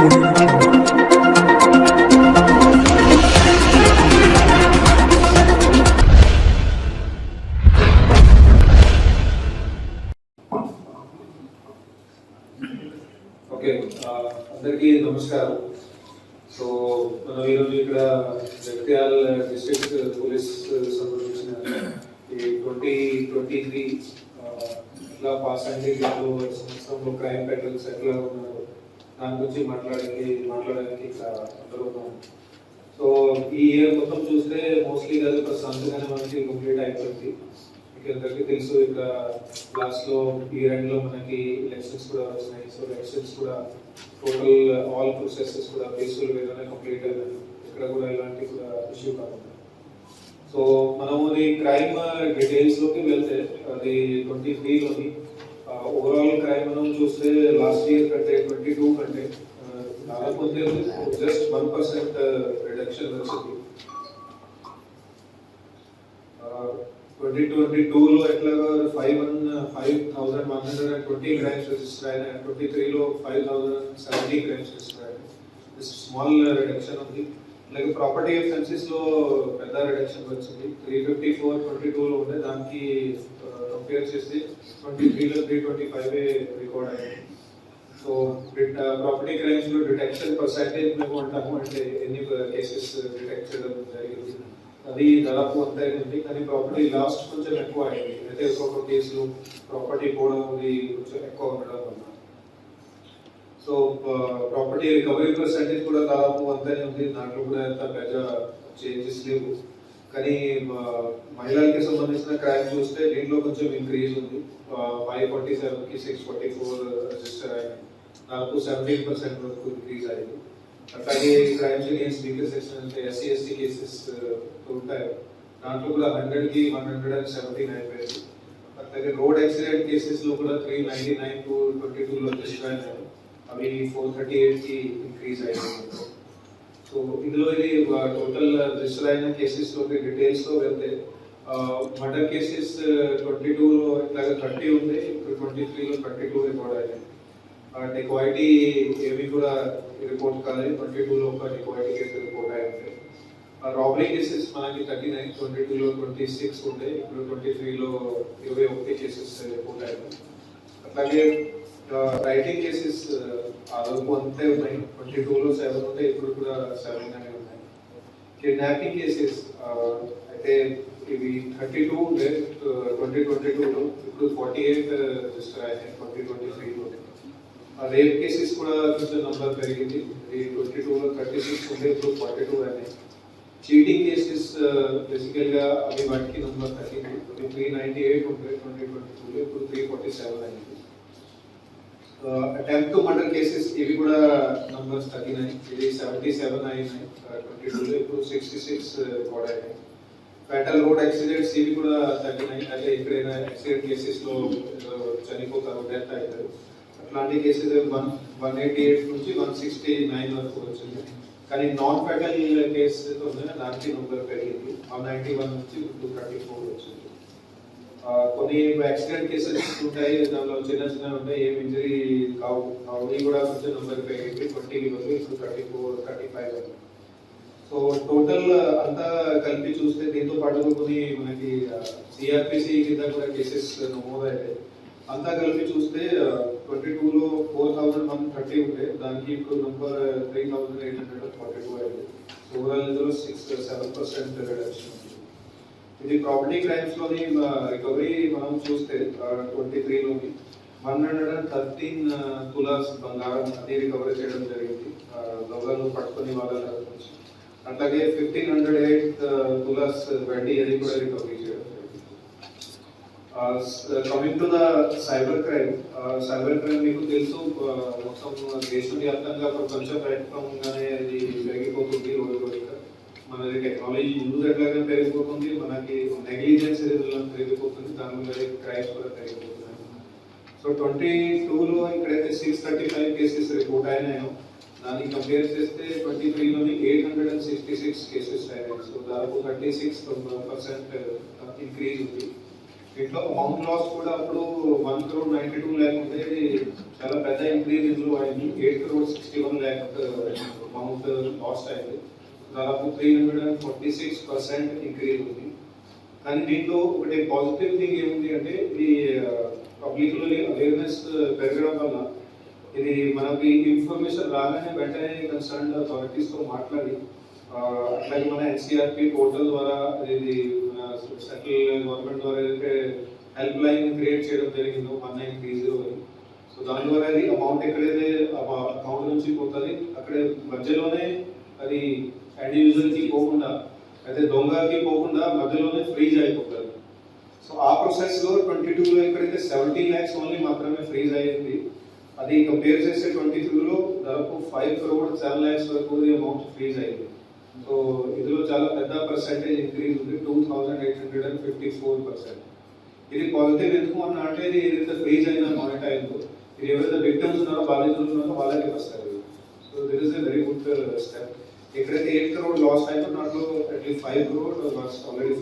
Okay అందరికీ నమస్కారం. So మనం ఈరోజు ఇక్కడ జగిత్యాల డిస్ట్రిక్ట్ పోలీస్ సంబంధించిన ఈ ట్వంటీ ట్వంటీ త్రీ ఇట్లా పాస్ అయింది సంవత్సరంలో క్రైమ్ ప్యాటర్న్స్ ఎట్లా ఉన్నారు దాని గురించి మాట్లాడడానికి మాట్లాడడానికి ఇక్కడ అందరూ సో ఈ ఇయర్ మొత్తం చూస్తే మోస్ట్లీ అది ప్రశాంతంగానే మనకి కంప్లీట్ అయిపోయింది. మీకు అందరికీ తెలుసు ఇక్కడ లాస్ట్లో ఈ ఇయర్ మనకి ఎలక్షన్స్ కూడా వచ్చినాయి సో ఎలక్షన్స్ కూడా టోటల్ ఆల్ ప్రొసెసెస్ కూడా పీస్ఫుల్ వేగానే కంప్లీట్ అయినాయి. ఇక్కడ కూడా ఎలాంటి కూడా ఇష్యూ కాకుండా సో మనము క్రైమ్ డీటెయిల్స్లోకి వెళ్తే అది ట్వంటీ త్రీలోని ఓవరాల్ క్రైమ్ మనం చూస్తే లాస్ట్ ఇయర్ కంటే ట్వంటీ టూ కంటే ఆ, దాదాపు జస్ట్ వన్ పర్సెంట్ రిడక్షన్ వచ్చింది ట్వంటీ ట్వంటీ టూలో ఎట్లాగా five one five thousand one hundred and twenty crimes register అయినాయి ట్వంటీ త్రీలో five thousand seventy crimes register అయినాయి స్మాల్ రిడక్షన్ ఉంది అలాగే ప్రాపర్టీ అఫెన్సెస్లో పెద్ద రిడక్షన్ వచ్చింది. త్రీ ఫిఫ్టీ ఫోర్ ట్వంటీ టూలో ఉండే దానికి కంపేర్ చేస్తే ట్వంటీ త్రీలో త్రీ ట్వంటీ ఫైవ్ రికార్డ్ అయ్యింది. సో ప్రాపర్టీ క్రైమ్స్లో డిటెక్షన్ పర్సెంటేజ్ మేము అంటాము. అంటే ఎన్ని కేసెస్ డిటెక్ట్ చేయడం జరిగింది. అది దాదాపు అంతే ఉంది. కానీ ప్రాపర్టీ లాస్ట్ కొంచెం ఎక్కువ అయింది. అయితే ఒక్కొక్క కేసులు ప్రాపర్టీ పోవడం అది కొంచెం ఎక్కువ ఉండడం వల్ల. సో ప్రాపర్టీ రికవరీ పర్సెంటేజ్ కూడా దాదాపు అంతనే ఉంది. దాంట్లో కూడా ఎంత పెద్ద చేంజెస్ లేవు. కానీ మహిళలకి సంబంధించిన క్రైమ్ చూస్తే దీంట్లో కొంచెం ఇంక్రీజ్ ఉంది. ఫైవ్ ఫార్టీ సెవెన్కి సిక్స్ ఫార్టీ ఫోర్ రిజిస్టర్ అయింది. దాదాపు సెవెంటీన్ పర్సెంట్ వరకు ఇంక్రీజ్ అయింది. అట్లాగే క్రైమ్స్ అగేన్స్ వీకర్ సెక్షన్ అంటే ఎస్సీ ఎస్టీ కేసెస్ ఉంటాయి. దాంట్లో కూడా హండ్రెడ్కి వన్ హండ్రెడ్ అండ్ సెవెంటీన్ అయిపోయింది అట్లాగే రోడ్ యాక్సిడెంట్ కేసెస్లో కూడా three ninety nine to twenty టూలో రిజిస్టర్ అయినాయి అవి ఫోర్ థర్టీ ఎయిట్కి ఇంక్రీజ్ అయిపోయింది సో ఇందులో ఇది టోటల్ రిజిస్టర్ అయిన కేసెస్లోకి డీటెయిల్స్లో వెళ్తే మర్డర్ కేసెస్ ట్వంటీ టూ లో ఇట్లాగా థర్టీ ఉంది ఇప్పుడు ట్వంటీ త్రీలో థర్టీ టూ రికార్డ్ అయినాయి డెక్వాయిటీ ఏవి కూడా రిపోర్ట్ కాలేదు ట్వంటీ టూలో ఒక డెక్వాయిటీ కేసు రిపోర్ట్ అయి ఉంటాయి రాబరీ కేసెస్ మనకి తగ్గినాయి ట్వంటీ టూలో ట్వంటీ సిక్స్ ఉండే ఇప్పుడు ట్వంటీ త్రీలో ఇరవై ఒకటి కేసెస్ రిపోర్ట్ అయ్యాయి అట్లాగే రైటింగ్ కేసెస్ అదొక అంతే ఉన్నాయి. ట్వంటీ టూలో సెవెన్ ఉంటే ఇప్పుడు కూడా సెవెన్ అనే ఉన్నాయి. కిడ్నాపింగ్ కేసెస్ అయితే ఇవి థర్టీ టూ ఉండే. ట్వంటీ ట్వంటీ టూలో ఇప్పుడు ఫార్టీ ఎయిట్ రిజిస్టర్ అయినాయి. ట్వంటీ ట్వంటీ త్రీలో రేప్ కేసెస్ కూడా కొంచెం నంబర్ పెరిగింది. ఇది ట్వంటీ టూలో థర్టీ సిక్స్ ఉండే. ఇప్పుడు ఫార్టీ టూ అయినాయి. చీటింగ్ కేసెస్ బేసికల్గా అవి వాటికి నంబర్ తగ్గింది త్రీ నైన్టీ ఎయిట్ ఉండే. ట్వంటీ ట్వంటీ టూలో ఇప్పుడు త్రీ ఫార్టీ సెవెన్ అయింది అటెంప్ట్ టు మర్డర్ కేసెస్ ఇవి కూడా నంబర్స్ తగ్గినాయి. ఇది సెవెంటీ సెవెన్ అయినాయి. ట్వంటీ టూలో ఇప్పుడు సిక్స్టీ సిక్స్ కూడా అయినాయి ఫెటల్ రోడ్ యాక్సిడెంట్స్ ఇవి కూడా తగ్గినాయి. అంటే ఎక్కడైనా యాక్సిడెంట్ కేసెస్లో ఏదో చనిపోతారు డెత్ అవుతారు అట్లాంటి cases one one eighty eight నుంచి వన్ సిక్స్టీ నైన్ వరకు వచ్చింది. కానీ నాన్ ఫెటల్ కేసు ఉంది దానికి నంబర్ పెరిగింది. వన్ నైన్టీ వన్ నుంచి టూ థర్టీ ఫోర్ వచ్చింది. ఆ, కొన్ని యాక్సిడెంట్ కేసెస్ ఉంటాయి దానిలో చిన్న చిన్న ఉంటాయి ఏం ఇంజరీ కావు అవి కూడా కొంచెం నెంబర్ పెరిగింది ట్వంటీ వరకు ఇప్పుడు thirty four thirty five so total అంతా కలిపి చూస్తే దీంతో పాటు కొన్ని మనకి సిఆర్పిసి కింద కూడా కేసెస్ నమోదయ్యాయి అంతా కలిపి చూస్తే ట్వంటీ టూలో ఫోర్ థౌసండ్ వన్ థర్టీ ఉండే. దానికి ఇప్పుడు number three thousand eight hundred forty two అయింది ఓవరాల్ ఇందులో సిక్స్ సెవెన్ పర్సెంట్ రిడక్షన్ ఉంది. ఇది ప్రాపర్టీ క్రైమ్స్లోని రికవరీ మనం చూస్తే ట్వంటీ త్రీలోని వన్ హండ్రెడ్ అండ్ థర్టీన్ తులాస్ బంగారం అది రికవరీ చేయడం జరిగింది. దొంగలు పట్టుకుని వాళ్ళ నుంచి అట్లాగే ఫిఫ్టీన్ హండ్రెడ్ ఎయిట్ తులాస్ వెండి అది కూడా రికవరీ చేయడం coming to the cyber crime cyber crime మీకు తెలుసు మొత్తం దేశవ్యాప్తంగా ప్రపంచ ప్రయత్నంగానే అది మనది టెక్నాలజీ యూజ్ ఎట్లాగైనా పెరిగిపోతుంది. మనకి నెగ్లిజెన్స్ పెరిగిపోతుంది. దాని మీద క్రైమ్స్ కూడా పెరిగిపోతున్నాయి. సో ట్వంటీ టూలో ఇక్కడైతే six thirty five cases report అయినాయో దాన్ని కంపేర్ చేస్తే twenty త్రీలోని eight hundred and sixty six cases అయినాయి. సో దాదాపు థర్టీ సిక్స్ పర్సెంట్ ఇంక్రీజ్ ఉంది. దీంట్లో అమౌంట్ లాస్ కూడా అప్పుడు one crore ninety two lakh ఉంటే చాలా పెద్ద ఇంక్రీజ్ ఇందులో అయింది. Eight crore sixty one lakh amount lost అయింది. దాదాపు three hundred and forty six percent increase ఉంది. కానీ దీంట్లో ఒకటి పాజిటివ్ థింగ్ ఏముంది అంటే ఇది uh, పబ్లిక్లో అవేర్నెస్ పెరగడం వల్ల ఇది మనకి ఇన్ఫర్మేషన్ రాగానే వెంటనే కన్సర్న్ అథారిటీస్తో మాట్లాడి అట్లాగే మన ఎన్సీఆర్పి పోర్టల్ ద్వారా ఇది మన సెంట్రల్ గవర్నమెంట్ ద్వారా ఏదైతే హెల్ప్ లైన్ క్రియేట్ చేయడం జరిగిందో one nine three zero so దాని ద్వారా అది అమౌంట్ ఎక్కడైతే అకౌంట్ నుంచి పోతుంది అక్కడే మధ్యలోనే అది కి పోకుండా అయితే దొంగకి పోకుండా మధ్యలోనే ఫ్రీజ్ అయిపోతుంది సో ఆ ప్రాసెస్లో ట్వంటీ టూ లో ఎక్కడైతే సెవెంటీన్ ల్యాక్స్ ఓన్లీ మాత్రమే ఫ్రీజ్ అయ్యింది అది కంపేర్ చేస్తే ట్వంటీ లో దాదాపు ఫైవ్ క్రోడ్ సెవెన్ ల్యాక్స్ వరకు అమౌంట్ ఫ్రీజ్ అయింది. సో ఇందులో చాలా పెద్ద పర్సెంటేజ్ ఇంక్రీజ్ ఉంది two thousand eight hundred and fifty four percent ఇది పాజిటివ్ ఎందుకు అన్న అంటే ఇది ఏదైతే ఫ్రీజ్ అయిన అమౌంట్ అయిందో ఇది ఎవరైతే విక్టమ్స్ ఉన్నారో బాధితులు ఉన్నారో వాళ్ళకి వస్తారు so that is a very good step ఎక్కడైతే ఎయిట్ క్రోడ్ లాస్ అయిందో దాంట్లో at least five crore loss already